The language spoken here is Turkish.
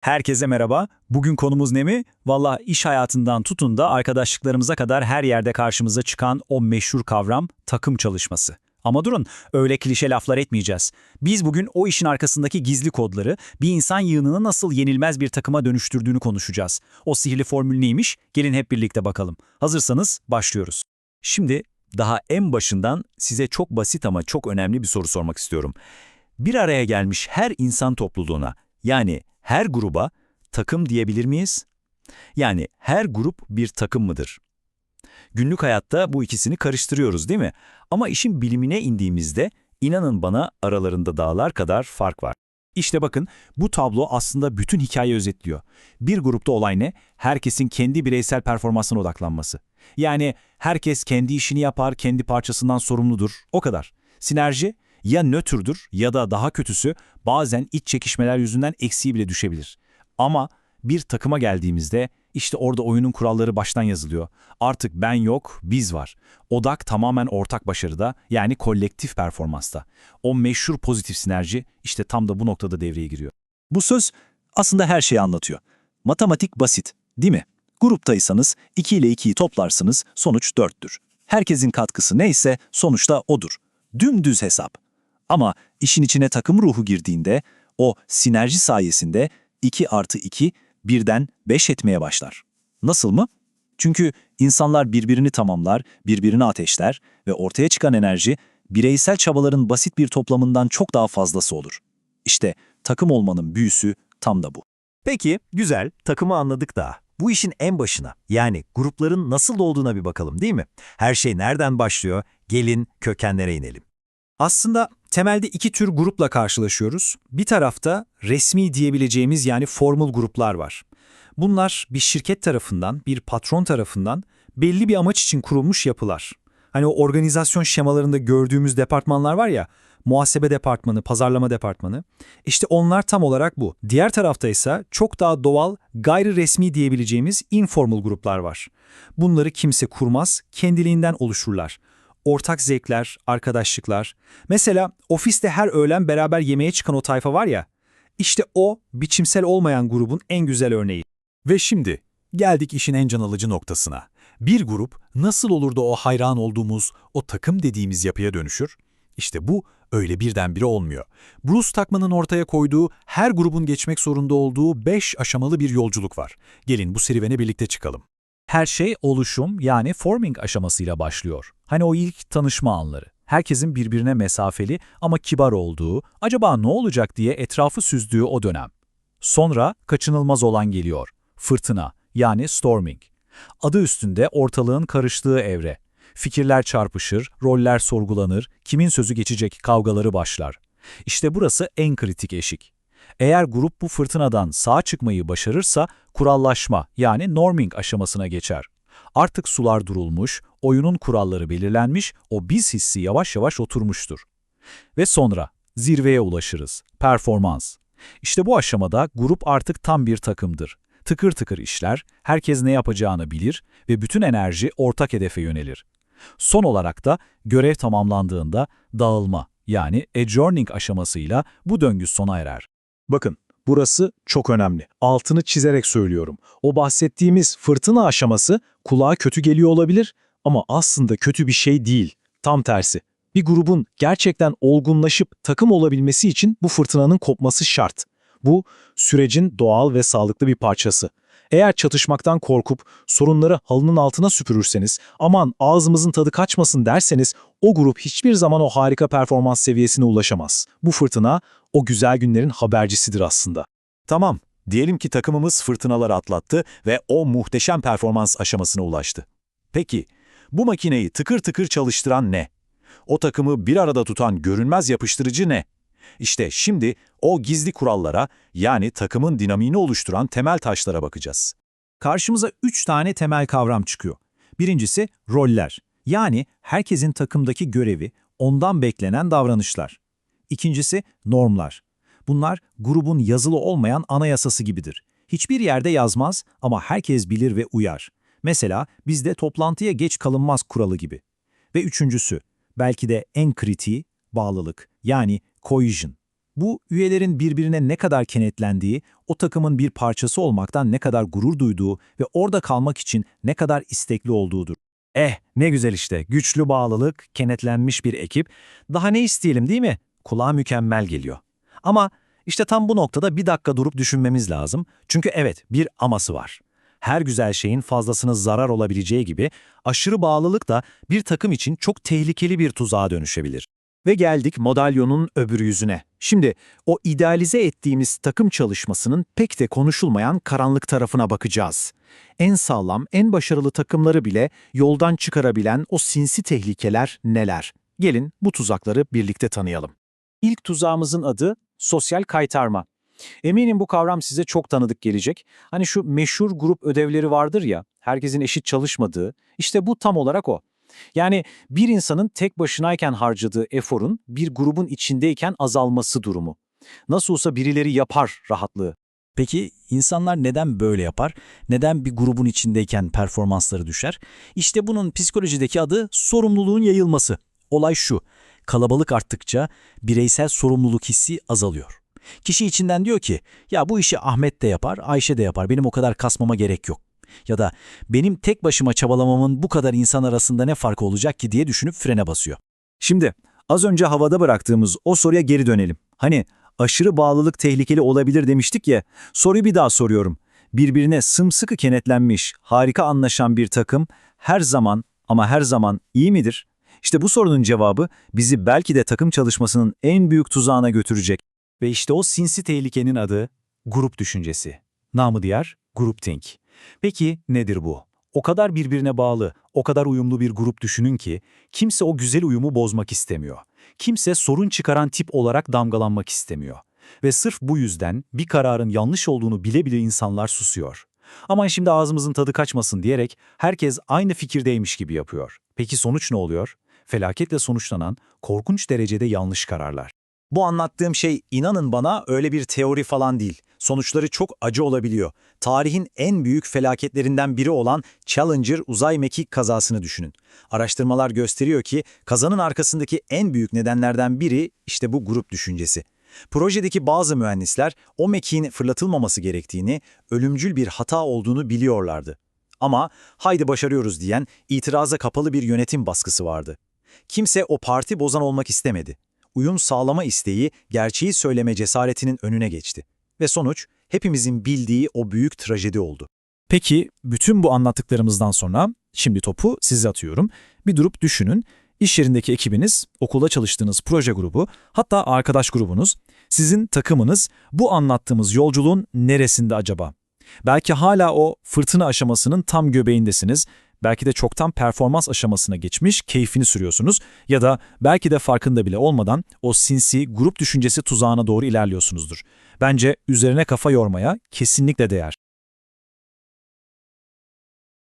Herkese merhaba. Bugün konumuz ne mi? Valla iş hayatından tutun da arkadaşlıklarımıza kadar her yerde karşımıza çıkan o meşhur kavram takım çalışması. Ama durun, öyle klişe laflar etmeyeceğiz. Biz bugün o işin arkasındaki gizli kodları, bir insan yığınını nasıl yenilmez bir takıma dönüştürdüğünü konuşacağız. O sihirli formül neymiş? Gelin hep birlikte bakalım. Hazırsanız başlıyoruz. Şimdi daha en başından size çok basit ama çok önemli bir soru sormak istiyorum. Bir araya gelmiş her insan topluluğuna, yani her gruba takım diyebilir miyiz? Yani her grup bir takım mıdır? Günlük hayatta bu ikisini karıştırıyoruz değil mi? Ama işin bilimine indiğimizde inanın bana aralarında dağlar kadar fark var. İşte bakın bu tablo aslında bütün hikayeyi özetliyor. Bir grupta olay ne? Herkesin kendi bireysel performansına odaklanması. Yani herkes kendi işini yapar, kendi parçasından sorumludur. O kadar. Sinerji ya nötrdür ya da daha kötüsü bazen iç çekişmeler yüzünden eksiği bile düşebilir. Ama bir takıma geldiğimizde işte orada oyunun kuralları baştan yazılıyor. Artık ben yok, biz var. Odak tamamen ortak başarıda yani kolektif performansta. O meşhur pozitif sinerji işte tam da bu noktada devreye giriyor. Bu söz aslında her şeyi anlatıyor. Matematik basit, değil mi? Gruptaysanız 2 ile 2'yi toplarsınız, sonuç 4'tür. Herkesin katkısı neyse sonuçta odur. Dümdüz hesap. Ama işin içine takım ruhu girdiğinde o sinerji sayesinde 2 artı 2 birden 5 etmeye başlar. Nasıl mı? Çünkü insanlar birbirini tamamlar, birbirini ateşler ve ortaya çıkan enerji bireysel çabaların basit bir toplamından çok daha fazlası olur. İşte takım olmanın büyüsü tam da bu. Peki, güzel, takımı anladık da. Bu işin en başına, yani grupların nasıl olduğuna bir bakalım değil mi? Her şey nereden başlıyor? Gelin kökenlere inelim. Aslında temelde iki tür grupla karşılaşıyoruz. Bir tarafta resmi diyebileceğimiz yani formal gruplar var. Bunlar bir şirket tarafından, bir patron tarafından belli bir amaç için kurulmuş yapılar. Hani o organizasyon şemalarında gördüğümüz departmanlar var ya, muhasebe departmanı, pazarlama departmanı. İşte onlar tam olarak bu. Diğer tarafta ise çok daha doğal, gayri resmi diyebileceğimiz informal gruplar var. Bunları kimse kurmaz, kendiliğinden oluşurlar ortak zevkler, arkadaşlıklar. Mesela ofiste her öğlen beraber yemeğe çıkan o tayfa var ya, işte o biçimsel olmayan grubun en güzel örneği. Ve şimdi geldik işin en can alıcı noktasına. Bir grup nasıl olur da o hayran olduğumuz, o takım dediğimiz yapıya dönüşür? İşte bu öyle birdenbire olmuyor. Bruce Tuckman'ın ortaya koyduğu, her grubun geçmek zorunda olduğu beş aşamalı bir yolculuk var. Gelin bu serüvene birlikte çıkalım. Her şey oluşum yani forming aşamasıyla başlıyor. Hani o ilk tanışma anları. Herkesin birbirine mesafeli ama kibar olduğu, acaba ne olacak diye etrafı süzdüğü o dönem. Sonra kaçınılmaz olan geliyor. Fırtına yani storming. Adı üstünde ortalığın karıştığı evre. Fikirler çarpışır, roller sorgulanır, kimin sözü geçecek kavgaları başlar. İşte burası en kritik eşik. Eğer grup bu fırtınadan sağ çıkmayı başarırsa kurallaşma yani norming aşamasına geçer. Artık sular durulmuş, oyunun kuralları belirlenmiş, o biz hissi yavaş yavaş oturmuştur. Ve sonra zirveye ulaşırız. Performans. İşte bu aşamada grup artık tam bir takımdır. Tıkır tıkır işler, herkes ne yapacağını bilir ve bütün enerji ortak hedefe yönelir. Son olarak da görev tamamlandığında dağılma yani adjourning aşamasıyla bu döngü sona erer. Bakın, burası çok önemli. Altını çizerek söylüyorum. O bahsettiğimiz fırtına aşaması kulağa kötü geliyor olabilir ama aslında kötü bir şey değil. Tam tersi. Bir grubun gerçekten olgunlaşıp takım olabilmesi için bu fırtınanın kopması şart. Bu, sürecin doğal ve sağlıklı bir parçası. Eğer çatışmaktan korkup sorunları halının altına süpürürseniz, aman ağzımızın tadı kaçmasın derseniz o grup hiçbir zaman o harika performans seviyesine ulaşamaz. Bu fırtına o güzel günlerin habercisidir aslında. Tamam, diyelim ki takımımız fırtınalar atlattı ve o muhteşem performans aşamasına ulaştı. Peki, bu makineyi tıkır tıkır çalıştıran ne? O takımı bir arada tutan görünmez yapıştırıcı ne? İşte şimdi o gizli kurallara yani takımın dinamiğini oluşturan temel taşlara bakacağız. Karşımıza üç tane temel kavram çıkıyor. Birincisi roller. Yani herkesin takımdaki görevi, ondan beklenen davranışlar. İkincisi normlar. Bunlar grubun yazılı olmayan anayasası gibidir. Hiçbir yerde yazmaz ama herkes bilir ve uyar. Mesela bizde toplantıya geç kalınmaz kuralı gibi. Ve üçüncüsü, belki de en kritiği, bağlılık yani cohesion. Bu üyelerin birbirine ne kadar kenetlendiği, o takımın bir parçası olmaktan ne kadar gurur duyduğu ve orada kalmak için ne kadar istekli olduğudur. Eh, ne güzel işte. Güçlü bağlılık, kenetlenmiş bir ekip. Daha ne isteyelim değil mi? Kulağa mükemmel geliyor. Ama işte tam bu noktada bir dakika durup düşünmemiz lazım. Çünkü evet, bir aması var. Her güzel şeyin fazlasına zarar olabileceği gibi aşırı bağlılık da bir takım için çok tehlikeli bir tuzağa dönüşebilir. Ve geldik madalyonun öbür yüzüne. Şimdi o idealize ettiğimiz takım çalışmasının pek de konuşulmayan karanlık tarafına bakacağız. En sağlam, en başarılı takımları bile yoldan çıkarabilen o sinsi tehlikeler neler? Gelin bu tuzakları birlikte tanıyalım. İlk tuzağımızın adı sosyal kaytarma. Eminim bu kavram size çok tanıdık gelecek. Hani şu meşhur grup ödevleri vardır ya, herkesin eşit çalışmadığı, işte bu tam olarak o. Yani bir insanın tek başınayken harcadığı eforun bir grubun içindeyken azalması durumu. Nasıl olsa birileri yapar rahatlığı. Peki insanlar neden böyle yapar? Neden bir grubun içindeyken performansları düşer? İşte bunun psikolojideki adı sorumluluğun yayılması. Olay şu, kalabalık arttıkça bireysel sorumluluk hissi azalıyor. Kişi içinden diyor ki, ya bu işi Ahmet de yapar, Ayşe de yapar, benim o kadar kasmama gerek yok. Ya da benim tek başıma çabalamamın bu kadar insan arasında ne farkı olacak ki diye düşünüp frene basıyor. Şimdi az önce havada bıraktığımız o soruya geri dönelim. Hani aşırı bağlılık tehlikeli olabilir demiştik ya, soruyu bir daha soruyorum. Birbirine sımsıkı kenetlenmiş, harika anlaşan bir takım her zaman ama her zaman iyi midir? İşte bu sorunun cevabı bizi belki de takım çalışmasının en büyük tuzağına götürecek. Ve işte o sinsi tehlikenin adı grup düşüncesi. Namı diğer groupthink. Peki nedir bu? O kadar birbirine bağlı, o kadar uyumlu bir grup düşünün ki kimse o güzel uyumu bozmak istemiyor. Kimse sorun çıkaran tip olarak damgalanmak istemiyor. Ve sırf bu yüzden bir kararın yanlış olduğunu bile bile insanlar susuyor. Aman şimdi ağzımızın tadı kaçmasın diyerek herkes aynı fikirdeymiş gibi yapıyor. Peki sonuç ne oluyor? Felaketle sonuçlanan korkunç derecede yanlış kararlar. Bu anlattığım şey inanın bana öyle bir teori falan değil. Sonuçları çok acı olabiliyor. Tarihin en büyük felaketlerinden biri olan Challenger uzay mekik kazasını düşünün. Araştırmalar gösteriyor ki kazanın arkasındaki en büyük nedenlerden biri işte bu grup düşüncesi. Projedeki bazı mühendisler o mekiğin fırlatılmaması gerektiğini, ölümcül bir hata olduğunu biliyorlardı. Ama haydi başarıyoruz diyen itiraza kapalı bir yönetim baskısı vardı. Kimse o parti bozan olmak istemedi uyum sağlama isteği gerçeği söyleme cesaretinin önüne geçti. Ve sonuç hepimizin bildiği o büyük trajedi oldu. Peki bütün bu anlattıklarımızdan sonra şimdi topu size atıyorum. Bir durup düşünün. İş yerindeki ekibiniz, okulda çalıştığınız proje grubu, hatta arkadaş grubunuz, sizin takımınız bu anlattığımız yolculuğun neresinde acaba? Belki hala o fırtına aşamasının tam göbeğindesiniz, belki de çoktan performans aşamasına geçmiş, keyfini sürüyorsunuz ya da belki de farkında bile olmadan o sinsi grup düşüncesi tuzağına doğru ilerliyorsunuzdur. Bence üzerine kafa yormaya kesinlikle değer.